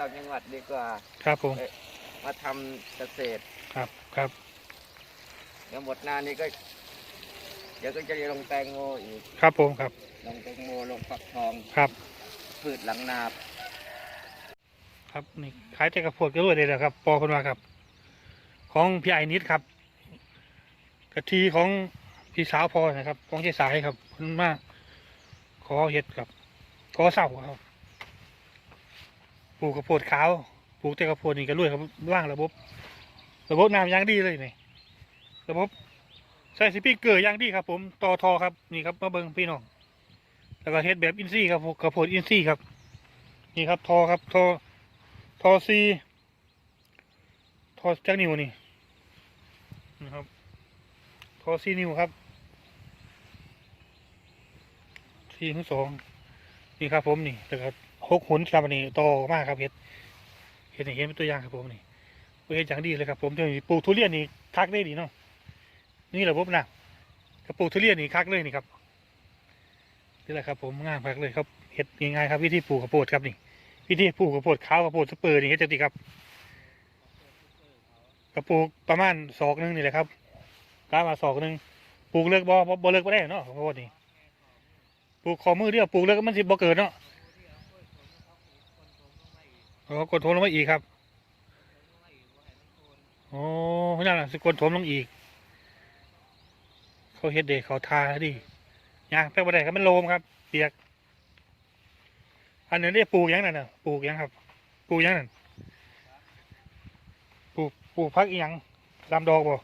ต่างจังหวัดดีกว่า ครับผม มาทำเกษตร ครับ ครับ เดี๋ยวหมดหน้านี้ก็ เดี๋ยวก็จะลงแตงโมอีก ครับผม ครับ ลงแตงโมลงฝักทอง ครับ พืชหลังนา ครับ นี่ขายแต่กระโพดก็รวยเลยนะครับ ปอคนว่าครับ ของพี่ไอ้นิดครับกะทีของพี่สาวพอนะครับ ของเจ๊สายครับคนมาก ขอเห็ดครับ ขอเศร้าครับ ปลูกกระโพดขาวปลูกแต่กระโพดนี่ก็รวยครับว่างระบบ ระบบน้ำยางดีเลยนี่ระบบใส่สปีกเกอร์ยางดีครับ ผมต่อทอครับนี่ครับมาเบิ้งพี่น้องแล้วก็เฮ็ดแบบอินซี่ครับกระโพดอินซี่ครับ นี่ครับทอครับทอทอซีทอจักนิวนี่นะครับทอซีนิวครับสี่ถึงสองนี่ครับผมนี่แล้วก็ หกหุนครับอันนี้โตมากครับเห็ดเห็ดให้เห็นเป็นตัวอย่างครับผมนี่เห็ดอย่างดีเลยครับผมเดี๋ยวนี้ปลูกทุเรียนนี่คักได้ดีเนาะนี่แหละผมนะกระปลูกทุเรียนนี่คักเลยนี่ครับนี่แหละครับผมง่ายมากเลยครับเห็ดง่ายครับ วิธีปลูกกระโปดครับนี่วิธีปลูกกระโพดขาวกระโพดสเปอร์นี่เฮ็ดจังซี่ครับกระปลูกประมาณศอกหนึงนี่แหละครับกามาศอกหนึงปลูกเลิกบ่บ่เลิกบ่ได้เนาะกระโพดนี่ปลูกขอมือเดียวปลูกเลิกมันสิบ่เกิดเนาะ อ๋อกดโถมลงมาอีกครับโอ้นั่นน่ะสกดโถมลงอีก เขาเฮ็ดเด็กเขาทาดิยางไปบ่ได้ครับมันโลมครับเปียก อันนี้เรียกปลูกยังนั่นน่ะปลูกยังครับปลูกยังนั่นปลูกปลูกพักอีหยังลำดอกบ่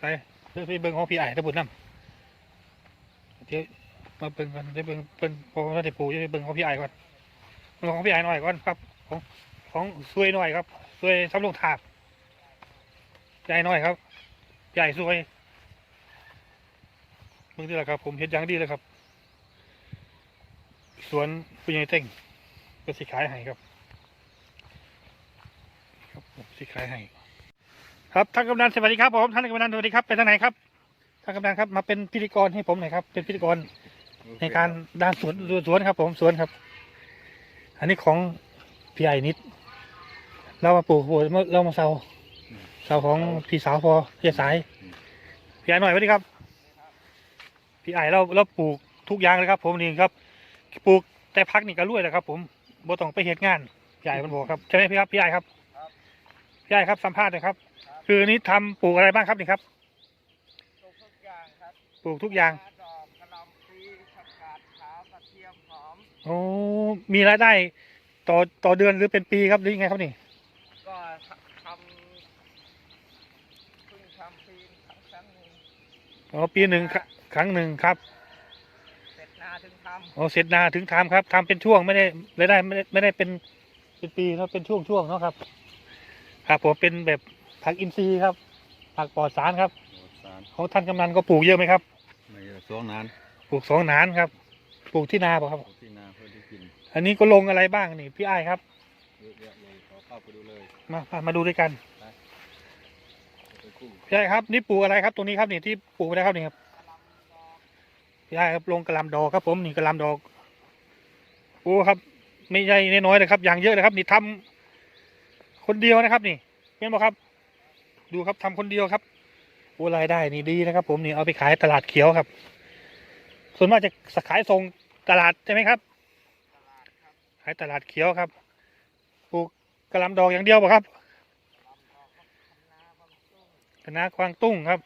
ไปเพื่อไปเบิ่งของพี่ไอ้ตะบุญน้ำเดี๋ยวมาเบิ่งกันได้เบิ่งเบิ่งพอเราได้ปลูกจะไปเบิ่งของพี่ไอ้ก่อน ของพี่ไอ้หน่อยก่อนครับ ของของซวยหน่อยครับซวยสำลงถาบใหญ่หน่อยครับ ใหญ่ซวยเบิ่งที่ละครับ ผมเห็นอย่างดีเลยครับ สวนปุญญเต้งก็สิขายให้ครับ ครับผมสิขายให้ครับท่านกำนันสวัสดีครับผมท่านกำนันสวัสดีครับไปทางไหนครับท่านกำนันครับมาเป็นพิธีกรให้ผมหน่อยครับ เป็นพิธีกรในการด้านสวนสวนครับ ผมสวนครับ อันนี้ของพี่ใหญ่นิด เรามาปลูกโหเรามาเสาเสาของพี่สาวพอพี่สายพี่ใหญ่หน่อยสวัสดีครับ พี่ใหญ่เราเราปลูกทุกอย่างเลยครับ ผมนี่ครับ ปลูกแต่พักนี่ก็รวยแหละครับ ผมบ่ต้องไปเหตุงานพี่ใหญ่มันบอกครับใช่ไหมพี่ครับพี่ใหญ่ครับพี่ใหญ่ครับสัมภาษณ์หน่อยครับ คืออันนี้ทำปลูกอะไรบ้างครับนี่ครับ ปลูกทุกอย่างครับปลูกทุกอย่าง โอ้มีรายได้ ต่อต่อเดือนหรือเป็นปีครับหรือยังไงครับนี่ ก็ทำเพิ่งทำปีครั้งครั้งหนึ่งอ๋อปีหนึ่งครัครั้งหนึ่งครับเสร็จนาถึงทอ๋อเสร็จนาถึงทำครับทำเป็นช่วงไม่ได้รายได้ไม่ได้ไม่ได้เป็นเป็นปีเนาะเป็นช่วงช่วงๆเนาะครับ ครับผมเป็นแบบผักอินทรีย์ครับผักปลอดสารครับสารของท่านกำนันก็ปลูกเยอะไหมครับ ไม่เยอะสองนานปลูกสองหนานครับ ปลูกที่นาเปล่ะครับ ที่นาเพื่ อได้กินอันนี้ก็ลงอะไรบ้างนี่พี่อ้ายครับ เยอะแยะเลยขอเข้าไปดูเลยมามามาดูด้วยกันไปคู่พี่อ้ายครับ นี่ปลูกอะไรครับตรงนี้ครับนี่ที่ปลูกไปแล้วครับนี่ครับพี่อ้ายครับลงกระหลำดอกครับ ผมนี่กระหลำดอกโอ้ครับ ไม่ใช่น้อยๆเลยครับ อย่างเยอะเลยครับ นี่ทำคนเดียวนะครับ นี่เห็นไหมครับ ดูครับทำคนเดียวครับโอ้รายได้นี่ดีนะครับ ผมนี่เอาไปขายตลาดเขียวครับ ส่วนมากจะขายส่งตลาดใช่ไหมครับ ขายตลาดเขียวครับ ปลูกกระลำดอกอย่างเดียวป่ะครับคณะกวางตุ้งครับ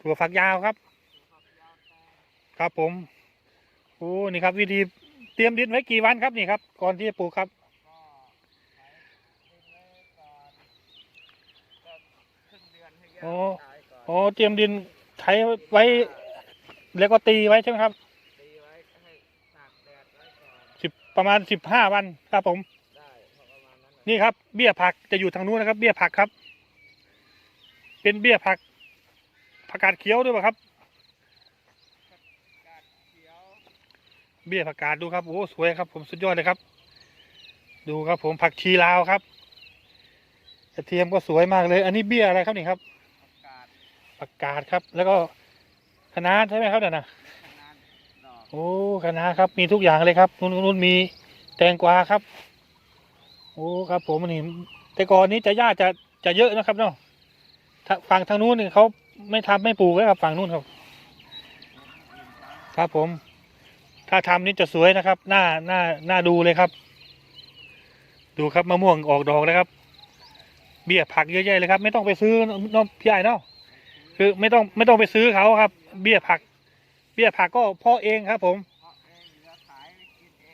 ถั่วฝักยาวครับ ครับผมโอ้นี่ครับ วิธีเตรียมดินไว้กี่วันครับนี่ครับ ก่อนที่จะปลูกครับอนให้ยาโอ้ตายก่อนโอ้เตรียมดินไถไว้แล้วก็ตีไว้ใช่ไหมครับ ตีไว้ให้ตากแดดไว้ก่อน สิบ ประมาณสิบห้าวันครับผมได้พอประมาณนั้นน่ะนี่ครับ เบี้ยผักจะอยู่ทางนู้นนะครับ เบี้ยผักครับ เป็นเบี้ยผักผักกาดเขียวด้วยป่ะครับกาดเขียวเบี้ยผักกาดดูครับโอ้สวยครับ ผมสุดยอดเลยครับ ดูครับผมผักชีลาวครับกระเทียมก็สวยมากเลย อันนี้เบี้ยอะไรครับนี่ครับกาดผักกาดครับ แล้วก็คะน้าใช่ไหมครับเนี่ยนะขนาดดอกโอ้ คะน้าครับ มีทุกอย่างเลยครับนู่นนู่นมีแตงกวาครับ โอ้ครับผมนี่แต่ก่อนนี้จะหญ้าจะจะเยอะนะครับเนาะถ้าฝั่งทางนู้นนี่เขาไม่ทำไม่ปลูกแล้วครับฝั่งนู้นครับ ครับผม ถ้าทำนี่จะสวยนะครับ หน้าหน้าหน้าดูเลยครับ ดูครับมะม่วงออกดอกแล้วครับ เบี้ยผักเยอะแยะเลยครับ ไม่ต้องไปซื้อน้องพี่ใหญ่เนาะคือไม่ต้องไม่ต้องไปซื้อเขาครับ เบี้ยผัก เบี้ยผักก็พาะเองครับ ผม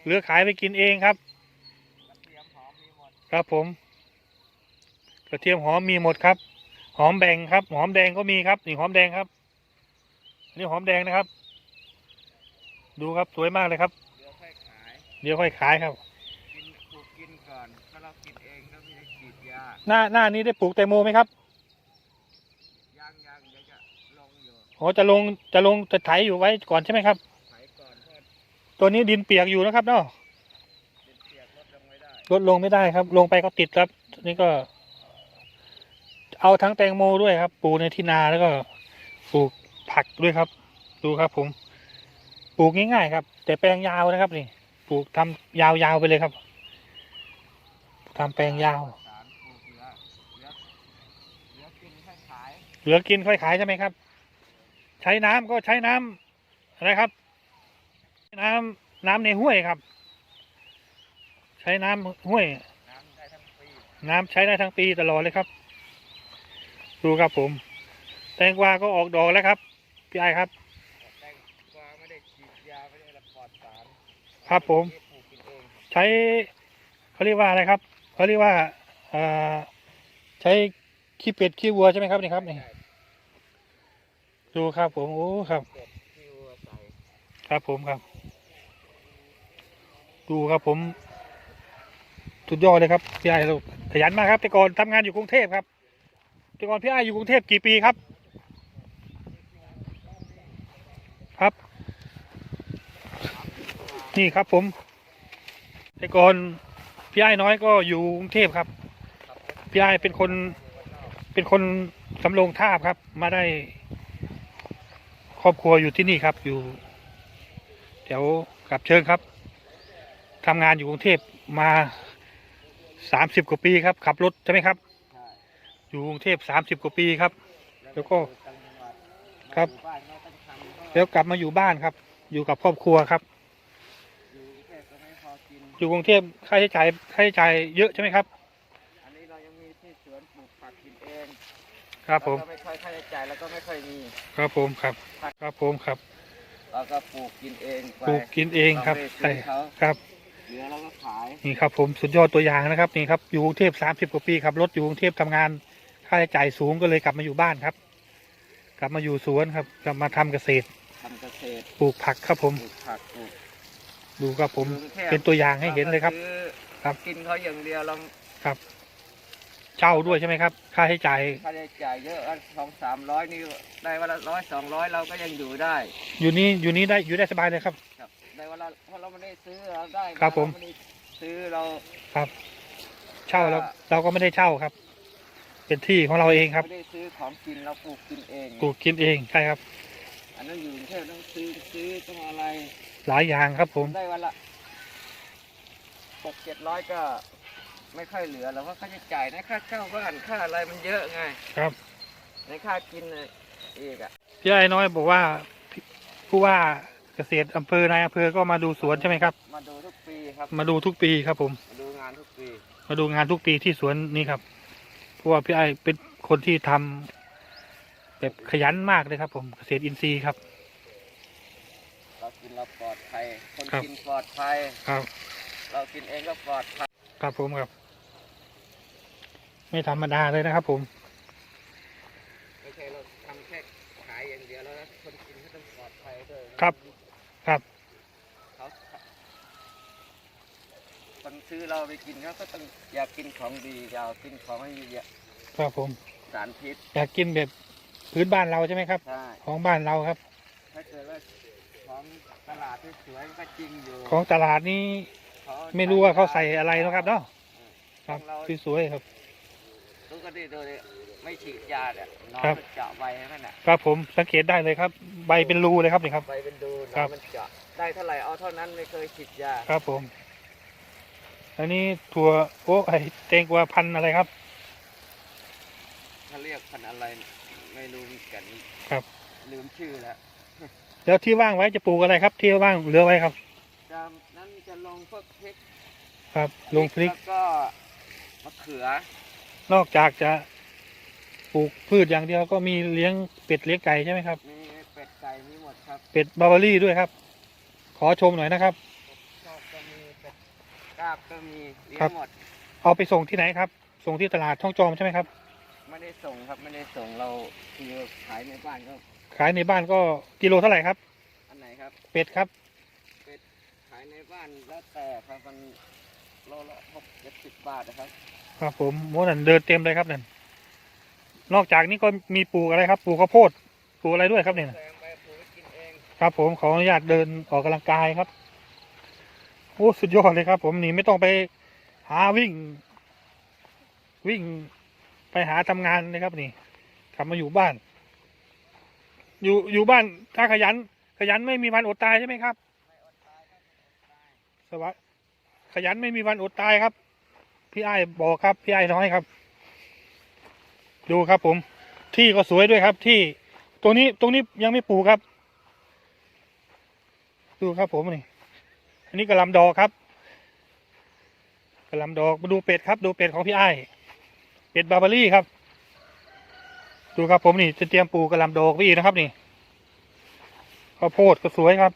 เองเหลือขายไปกินเองครับกระเทียมหอมมีหมดครับผมกระเทียมหอมมีหมดครับ หอมแดงครับ หอมแดงก็มีครับนี่หอมแดงครับอันนี่หอมแดงนะครับ ดูครับสวยมากเลยครับ เดี๋ยวค่อยขายเดี๋ยวค่อยขายครับกินปลูกกินก่อนถ้าเรากินเองก็ไม่ได้ฉีดยาหน้าหน้านี้ได้ปลูกแตงโมไหมครับยังยังเดี๋ยวจะลงอยู่อ๋อจะลงจะลงจะไถอยู่ไว้ก่อนใช่ไหมครับ ไถก่อนเพราะ ตัวนี้ดินเปียกอยู่นะครับเนาะเป็นเปียกลดลงไม่ได้ลดลงไม่ได้ครับ ลงไปก็ติดครับ นี่ก็ เอาทั้งแตงโมด้วยครับปลูกในที่นาแล้วก็ปลูกผักด้วยครับ ดูครับ ผม ปลูกง่ายๆครับ แต่แปลงยาวนะครับ นี่ ปลูกทำยาวๆไปเลยครับทำแปลงยาวสารปลูกเหลือเหลือเหลือกินค่อยขายเหลือกินค่อยขายใช่ไหมครับ ใช้น้ำก็ใช้น้ำอะไรครับ น้ำน้ำในห้วยครับ ใช้น้ำห้วย น้ำได้ทั้งปีน้ำใช้ได้ทั้งปีตลอดเลยครับ ดูครับผม แตงกวาก็ออกดอกแล้วครับพี่ไอครับแตงกวาไม่ได้ฉีดยาไม่ได้ปลอดสารครับผมปลูกกินเองใช้เขาเรียกว่าอะไรครับเขาเรียกว่าเอ่อใช้ขี้เป็ดขี้วัวใช่ไหมครับนี่ครับนี่ใช่ดูครับผมโอ้ครับเป็ดที่วัวใส่ครับผมครับ ดูครับผม สุดยอดเลยครับพี่ไอ้เราขยันมากครับแต่ก่อนทำงานอยู่กรุงเทพครับแต่ก่อนพี่ไอ้อยู่กรุงเทพกี่ปีครับ ครับ นี่ครับผมแต่ก่อนพี่ไอ้น้อยก็อยู่กรุงเทพครับพี่ไอ้เป็นคนเป็นคนสำโรงท่าบครับ มาได้ ครอบครัวอยู่ที่นี่ครับอยู่แถวกับเชิงครับ ทำงานอยู่กรุงเทพมาสามสิบกว่าปีครับขับรถใช่ไหมครับใช่อยู่กรุงเทพสามสิบกว่าปีครับ แล้วก็อยู่ต่างจังหวัดครับมาอยู่บ้านเราก็จะทำเพราะแล้วกลับมาอยู่บ้านครับ อยู่กับครอบครัวครับอยู่กรุงเทพก็ไม่พอกินอยู่กรุงเทพค่าใช้จ่ายค่าใช้จ่ายเยอะใช่ไหมครับ อันนี้เรายังมีที่สวนปลูกผักกินเองครับผมแล้วก็ไม่ค่อยค่าใช้จ่ายแล้วก็ไม่ค่อยมี ครับผมครับ ครับผมครับเราก็ปลูกกินเองไปปลูกกินเองครับเราไม่ใช่ได้ซื้อเขาครับ เหลือเราก็ขายนี่ครับผมสุดยอดตัวอย่างนะครับนี่ครับอยู่กรุงเทพสามสิบกว่าปีครับรถอยู่กรุงเทพทำงานค่าใช้จ่ายสูงก็เลยกลับมาอยู่บ้านครับ กลับมาอยู่สวนครับกลับมาทำเกษตรทำเกษตรปลูกผักครับผมปลูกผักปลูกดูครับผมอยู่กรุงทพเป็นตัวอย่างให้เห็นเลยครับาก็ซื้อครับกินเขาอย่างเดียวเราครับ เช่าด้วยใช่ไหมครับ ค่าใช้จ่ายค่าใช้จ่ายเยอะสองสามร้อยนี่ได้วันละร้อยสองร้อยเราก็ยังอยู่ได้ อยู่นี่อยู่นี่ได้อยู่ได้สบายเลยครับครับ ได้วันละเพราะเราไม่ได้ซื้อเราได้าครับผม เาไได้ซื้อเราครับ เช่าเราเราก็ไม่ได้เช่าครับ เป็นที่ของเราเองครับไม่ได้ซื้อของกินเราปลูกกินเองปลูกกินเองใช่ครับ อันนั้นอยู่กรุงเทพต้องซื้อซื้อต้องอะไรหลายอย่างครับผม ได้วันละหกเจ็ดร้อยก็ไม่ค่อยเหลือแล้วเพราะค่าใช้จ่ายในค่าเช่าบ้านค่าอะไรมันเยอะไงครับ ในค่ากินน่ะอีกอะพี่ไอ้น้อยบอกว่าพี่ผู้ว่า เกษตรอำเภอนายอำเภอก็มาดูสวนใช่ไหมครับ มาดูทุกปีครับมาดูทุกปีครับผม มาดูงานทุกปี มาดูงานทุกปีที่สวนนี้ครับเพราะว่าพี่ไอ้เป็นคนที่ทำแบบขยันมากเลยครับ ผมเกษตรอินทรีย์ครับเรากินเราปลอดภัยคนครับกินปลอดภัยครับ เรากินเองก็ปลอดภัยครับผมครับ ไม่ธรรมดาเลยนะครับ ผมไม่ใช่เราทำแค่ขายอย่างเดียวแล้วนะคนกินก็ต้องปลอดภัยด้วยครับครับ เขา คนซื้อเราไปกินเขาก็ต้องอยากกินของดีอยากกินของไม่มีครับผม สารพิษอยากกินแบบพื้นบ้านเราใช่ไหมครับ ใช่ของบ้านเราครับ ถ้าเกิดว่าของตลาดที่สวยๆก็จริงอยู่ของตลาดนี้เขาไม่รู้ว่าเขาใส่อะไรนะครับเนาะขครัอบงเราสวยๆครับดูก็ดีดูดิไม่ฉีดยาเนี่ยน้องครับ มันเจาะใบให้มันน่ะครับผมสังเกตได้เลยครับ ใบเป็นรูเลยครับนี่ครับ ใบเป็นดูครัน้อบ งมันเจาะได้เท่าไหร่เอาเท่านั้นไม่เคยฉีดยา ครับผม อันนี้ถั่วโอ้ไอเตงกวาพันธุ์อะไรครับ เขาเรียกพันธุ์อะไรไม่รู้เหมือนกันครับ ลืมชื่อแล้วแล้วที่ว่างไว้จะปลูกอะไรครับ ที่ว่างเหลือไว้ครับจะนั้นจะลงพวกพริกครับลงพริก แล้วก็มะเขือ นอกจากจะปลูกพืชอย่างเดียวก็มีเลี้ยงเป็ดเลี้ยงไก่ใช่ไหมครับ มีเป็ดไก่มีหมดครับ เป็ดบาร์บารี่ด้วยครับ ขอชมหน่อยนะครับ ชอบก็มีเป็ดกาบก็มีเลี้ยครังบหมดเอาไปส่งที่ไหนครับ ส่งที่ตลาดช่องจอมใช่ไหมครับ ไม่ได้ส่งครับไม่ได้ส่งเราคือขายในบ้านก็ขายในบ้านก็กิโลเท่าไหร่ครับ อันไหนครับ เป็ดครับขายในบ้านแล้วแต่ครับมันโลละหกเจ็ดสิบบาทนะครับ ครับผมโมนั่นเดินเต็มเลยครับนั่นนอกจากนี้ก็มีปลูกอะไรครับปลูกข้าวโพดปลูกอะไรด้วยครับเนี่ยแซงไปปลูกไว้กินเองครับผมขออนุญาตเดินออกกำลังกายครับ โอ้สุดยอดเลยครับ ผมนี่ไม่ต้องไปหาวิ่ง วิ่งไปหาทำงานเลยครับนี่กลับมาอยู่บ้าน อยู่อยู่บ้านถ้าขยัน ขยันไม่มีวันอดตายใช่ไหมครับสวัสดขยันไม่มีวันอดตายครับ พี่ไอ้บอกครับ พี่ไอ้น้อยครับ ดูครับผม ที่ก็สวยด้วยครับ ที่ตรงนี้ตรงนี้ยังไม่ปลูกครับ ดูครับผมนี่ อันนี้กระหลำดอกครับกระหลำดอกมาดูเป็ดครับดูเป็ดของพี่ไอ้เป็ดบาร์บารี่ครับ ดูครับผมนี่จะเตรียมปลูกกระหลำดอกไว้อีกนะครับนี่ข้าวโพดก็สวยครับ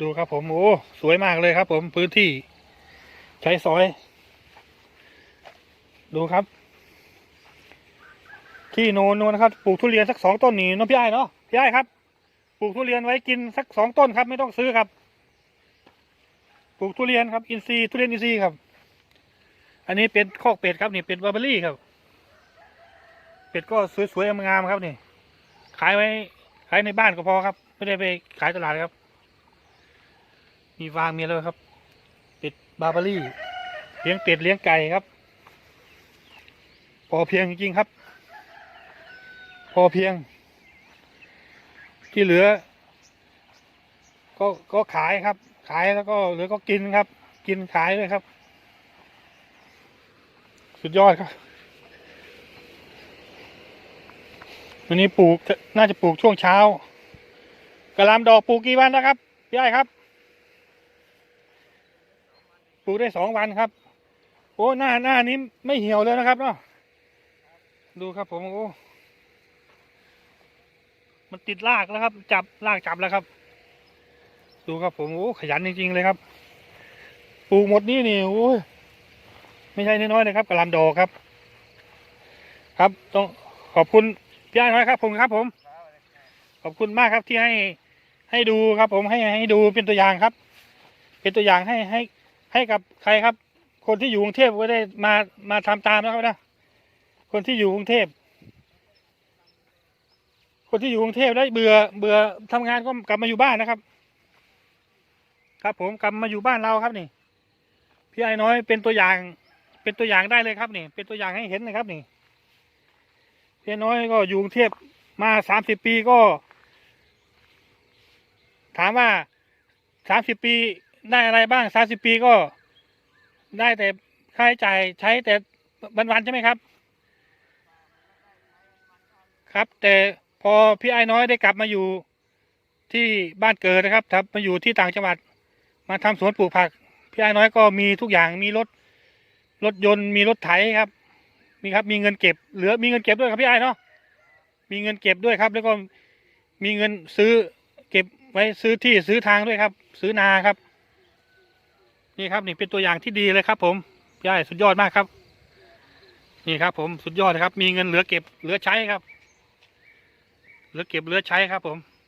ดูครับผมโอ้สวยมากเลยครับ ผมพื้นที่ใช้สอย ดูครับ ที่โนนโนนนะครับปลูกทุเรียนสักสองต้นนี่น้องพี่ไอ้เนาะพี่ไอ้ครับ ปลูกทุเรียนไว้กินสักสองต้นครับ ไม่ต้องซื้อครับ ปลูกทุเรียนครับ อินทรีย์ทุเรียนอินทรีย์ครับ อันนี้เป็นคอกเป็ดครับนี่เป็ดบาร์เบอรี่ครับ เป็ดก็สวยๆงามๆครับนี่ ขายไว้ขายในบ้านก็พอครับ ไม่ได้ไปขายตลาดครับ มีฟางมีอะไรครับ เป็ดบาร์เบอรี่ เลี้ยงเป็ดเลี้ยงไก่ครับ พอเพียงจริงๆครับ พอเพียง ที่เหลือ ก็ก็ขายครับ ขายแล้วก็เหลือก็กินครับ กินขายด้วยครับ สุดยอดครับวันนี้ปลูกน่าจะปลูกช่วงเช้ากระลำดอกปลูกกี่วันนะครับพี่ไอ้ครับ ปลูกได้สองวันครับ โอ้หน้าหน้านี้ไม่เหี่ยวเลยนะครับเนาะดูครับผมโอ้ มันติดรากแล้วครับ จับรากจับแล้วครับ ดูครับผมโอ้ขยันจริงๆเลยครับปลูกหมดนี่นี่โอ้ยไม่ใช่น้อยๆเลยครับกระลำดอกครับ ครับต้องขอบคุณพี่อ้ายน้อยครับ ผมครับ ผม ขอบคุณมากครับที่ให้ให้ดูครับ ผมให้ให้ดูเป็นตัวอย่างครับ เป็นตัวอย่างให้ให้ให้กับใครครับ คนที่อยู่กรุงเทพก็ได้มามาทำตามนะครับนะคนที่อยู่กรุงเทพ คนที่อยู่กรุงเทพได้เบื่อเบื่อทำงานก็กลับมาอยู่บ้านนะครับ ครับผมกลับมาอยู่บ้านเราครับนี่ พี่ไอ้น้อยเป็นตัวอย่าง เป็นตัวอย่างได้เลยครับนี่ เป็นตัวอย่างให้เห็นนะครับนี่พี่ไอ้น้อยก็อยู่กรุงเทพมาสามสิบปีก็ ถามว่าสามสิบปีได้อะไรบ้างสามสิบปีก็ได้แต่ค่าใช้จ่ายใช้แต่วันๆใช่ไหมครับ ครับแต่ พอพี่ไอ้น้อยได้กลับมาอยู่ที่บ้านเกิดนะครับครับมาอยู่ที่ต่างจังหวัด มาทำสวนปลูกผัก พี่ไอ้น้อยก็มีทุกอย่างมีรถรถยนต์มีรถไถครับ มีครับมีเงินเก็บ เหลือมีเงินเก็บด้วยครับพี่ไอ้เนาะมีเงินเก็บด้วยครับ แล้วก็มีเงินซื้อเก็บไว้ซื้อที่ซื้อทางด้วยครับ ซื้อนาครับ นี่ครับนี่เป็นตัวอย่างที่ดีเลยครับ ผมพี่ไอ้สุดยอดมากครับ นี่ครับ ผมสุดยอดเลยครับ มีเงินเหลือเก็บเหลือใช้ครับ เหลือเก็บเหลือใช้ครับผม